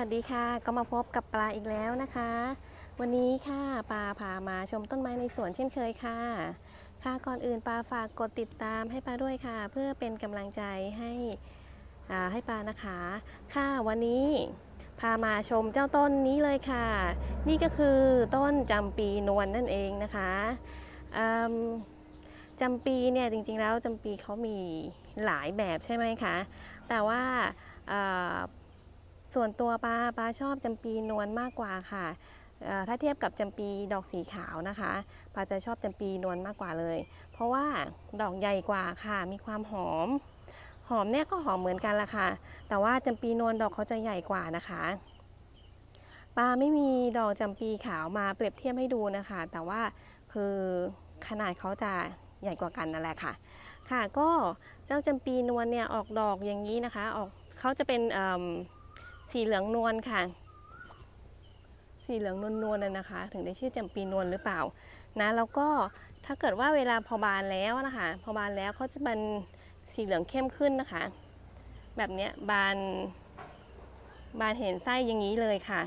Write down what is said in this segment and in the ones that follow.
วัสดีค่ะ ก็มาพบกับปลาอีกแล้วนะคะ วันนี้ค่ะปลาพามาชมต้นไม้ในสวนเช่นเคยค่ะ ค่ะก่อนอื่นปลาฝากกดติดตามให้ปลาด้วยค่ะ เพื่อเป็นกำลังใจให้อ่าให้ปลานะคะ ค่ะวันนี้พามาชมเจ้าต้นนี้เลยค่ะ นี่ก็คือต้นจำปีนวลนั่นเองนะคะจำปีเนี่ยจริงๆแล้วจำปีเขามีหลายแบบใช่ไหมคะแต่ว่า ส่วนตัวปลาปลาชอบจำปีนวลมากกว่าค่ะ ถ้าเทียบกับจำปีดอกสีขาวนะคะปลาจะชอบจำปีนวลมากกว่าเลย เพราะว่าดอกใหญ่กว่าค่ะ มีความหอม หอมเนี่ยก็หอมเหมือนกันละค่ะ แต่ว่าจำปีนวลดอกเขาจะใหญ่กว่านะคะปลาไม่มีดอกจำปีขาวมาเปรียบเทียบให้ดูนะคะ แต่ว่าคือขนาดเขาจะใหญ่กว่ากันนั่นแหละค่ะ ค่ะก็เจ้าจำปีนวลเนี่ยออกดอกอย่างนี้นะคะ ออกเขาจะเป็นเอิ่ม สีเหลืองนวลค่ะ สีเหลืองนวลนวลน่ะนะคะ ถึงได้ชื่อจำปีนวลหรือเปล่านะแล้วก็ถ้าเกิดว่าเวลาพอบานแล้วนะคะ พอบานแล้วเขาจะเป็นสีเหลืองเข้มขึ้นนะคะ แบบเนี้ยบานบานเห็นไส้อย่างนี้เลยค่ะ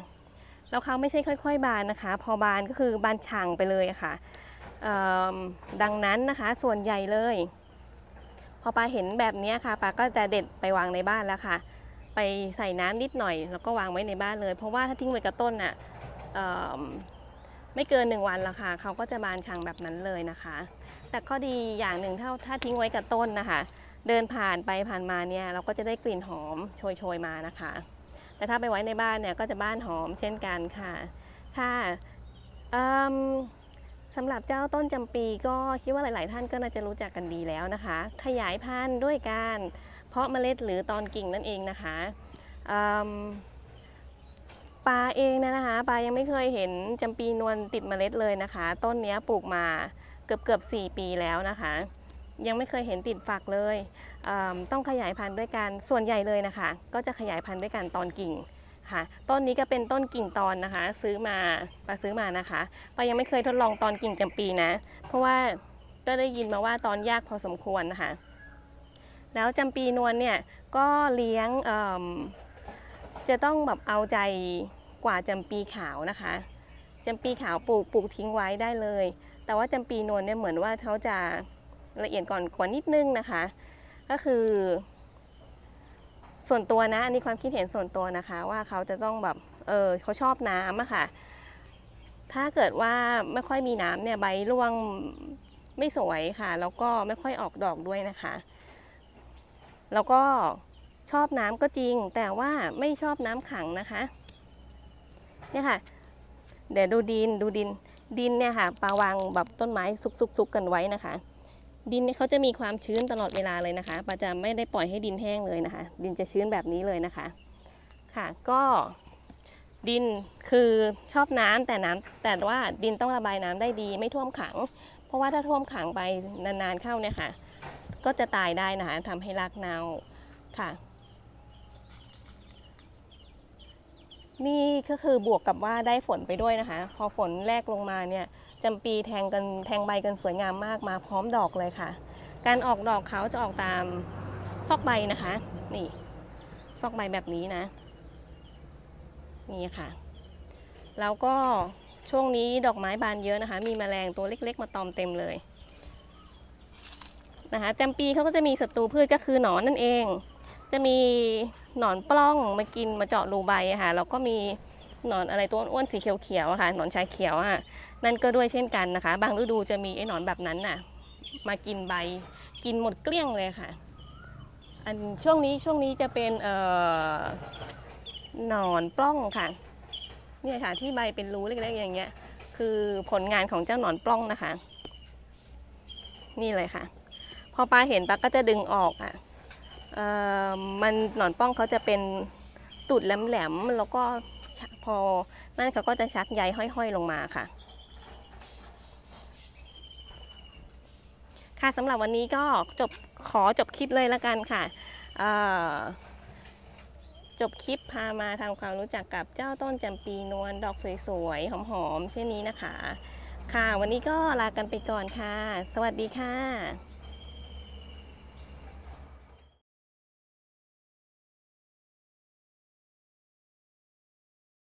แล้วเขาไม่ใช่ค่อย ๆ บานนะคะ พอบานก็คือบานฉ่างไปเลยะค่ะเอิ่มดังนั้นนะคะส่วนใหญ่เลย พอปลาเห็นแบบนี้ค่ะปลาก็จะเด็ดไปวางในบ้านแล้วค่ะ ไปใส่น้ำนิดหน่อย แล้วก็วางไว้ในบ้านเลย เพราะว่าถ้าทิ้งไว้กับต้นน่ะเอิ่มไม่เกินหนึ่งวันละค่ะเขาก็จะบานชังแบบนั้นเลยนะคะ แต่ข้อดีอย่างหนึ่งถ้าถ้าทิ้งไว้กับต้นนะคะ เดินผ่านไปผ่านมาเนี่ยเราก็จะได้กลิ่นหอมโชยๆมานะคะ แต่ถ้าไปไว้ในบ้านเนี่ยก็จะบ้านหอมเช่นกันค่ะค่ะสำหรับเจ้าต้นจำปีก็คิดว่าหลาย ๆ ท่านก็น่าจะรู้จักกันดีแล้วนะคะ ขยายพันธุ์ด้วยการ เพาะเมล็ดหรือตอนกิ่งนั่นเองนะคะปลาเองนยนะคะปลายังไม่เคยเห็นจำปีนวลติดเมล็ดเลยนะคะ ต้นนี้ปลูกมาเกือบเกือบ4ปีแล้วนะคะ ยังไม่เคยเห็นติดฝักเลยอืมต้องขยายพันธุ์ด้วยกันส่วนใหญ่เลยนะคะ ก็จะขยายพันธุ์ด้วยกันตอนกิ่งค่ะต้นนี้ก็เป็นต้นกิ่งตอนนะคะ ซื้อมาปลาซื้อมานะคะปลายังไม่เคยทดลองตอนกิ่งจำปีนะ เพราะว่าก็ได้ยินมาว่าตอนยากพอสมควรนะคะ แล้วจำปีนวลเนี่ยก็เลี้ยงจะต้องแบบเอาใจกว่าจำปีขาวนะคะจำปีขาวปลูกปลูกทิ้งไว้ได้เลย แต่ว่าจำปีนวลเนี่ยเหมือนว่าเขาจะละเอียดก่อนกว่านิดนึงนะคะ ก็คือ ส่วนตัวนะอันนี้ความคิดเห็นส่วนตัวนะคะ ว่าเขาจะต้องแบบเออเขาชอบน้ำอะค่ะ ถ้าเกิดว่าไม่ค่อยมีน้ำเนี่ยใบร่วงไม่สวยค่ะ แล้วก็ไม่ค่อยออกดอกด้วยนะคะ แล้วก็ชอบน้ำก็จริง แต่ว่าไม่ชอบน้ำขังนะคะเนี่ยค่ะ เดี๋ยวดูดินดูดินดินเนี่ยค่ะปาวางแบบต้นไม้ซุกๆๆกันไว้นะคะ ดินเนี่ยเขาจะมีความชื้นตลอดเวลาเลยนะคะปาจะไม่ได้ปล่อยให้ดินแห้งเลยนะคะ ดินจะชื้นแบบนี้เลยนะคะค่ะก็ดินคือชอบน้ำแต่น้ำแต่ว่าดินต้องระบายน้ำได้ดีไม่ท่วมขัง เพราะว่าถ้าท่วมขังไปนานๆเข้าเนี่ยค่ะ ก็จะตายได้นะคะทำให้รากเน่าค่ะ นี่ก็คือบวกกับว่าได้ฝนไปด้วยนะคะ พอฝนแรกลงมาเนี่ยจำปีแทงกันแทงใบกันสวยงามมากมาพร้อมดอกเลยค่ะ การออกดอกเขาจะออกตามซอกใบนะคะ นี่ ซอกใบแบบนี้นะ นี่ค่ะ แล้วก็ช่วงนี้ดอกไม้บานเยอะนะคะ มีแมลงตัวเล็ก ๆ มาตอมเต็มเลย นะคะจำปีเขาก็จะมีศัตรูพืชก็คือหนอนนั่นเอง จะมีหนอนปล้องมากินมาเจาะรูใบค่ะแล้วก็มีหนอนอะไรตัวอ้วนสีเขียวๆค่ะหนอนชายเขียวอะนั่นก็ด้วยเช่นกันนะคะ บางฤดูจะมีไอ้หนอนแบบนั้นน่ะ มากินใบ กินหมดเกลี้ยงเลยค่ะ อันช่วงนี้ช่วงนี้จะเป็นเอ่อหนอนปล้องค่ะเนี่ยค่ะที่ใบเป็นรูเล็กๆอย่างเงี้ย คือผลงานของเจ้าหนอนปล้องนะคะ นี่เลยค่ะ พอปลาเห็นปลาก็จะดึงออกอะมันหนอนป้องเขาจะเป็นตุดแหลมๆแล้วก็พอนั่นเขาก็จะชักใยห้อยๆลงมาค่ะ ค่ะสำหรับวันนี้ก็จบขอจบคลิปเลยละกันค่ะจบคลิปพามาทำความรู้จักกับเจ้าต้นจำปีนวลดอกสวยๆ หอมๆ เช่นนี้นะคะ ค่ะ วันนี้ก็ลากันไปก่อนค่ะ สวัสดีค่ะ